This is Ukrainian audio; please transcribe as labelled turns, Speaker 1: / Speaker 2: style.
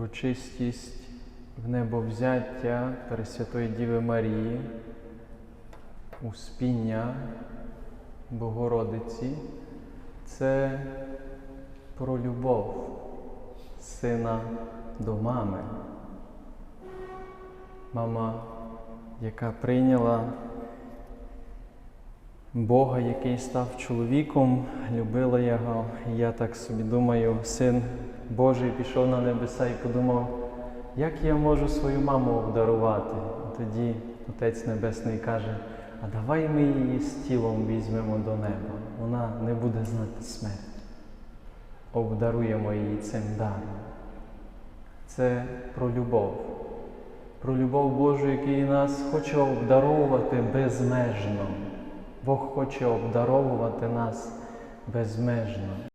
Speaker 1: урочистість в небовзяття Пресвятої Діви Марії, успіння Богородиці це про любов сина до мами. Мама, яка прийняла Бога, який став чоловіком, любила його. Я так собі думаю, син Божий пішов на небеса і подумав, як я можу свою маму обдарувати. І тоді Отець Небесний каже, а давай ми її з тілом візьмемо до неба. Вона не буде знати смерті. Обдаруємо її цим даром. Це про любов, про любов Божу, який нас хоче обдаровувати безмежно. Бог хоче обдаровувати нас безмежно.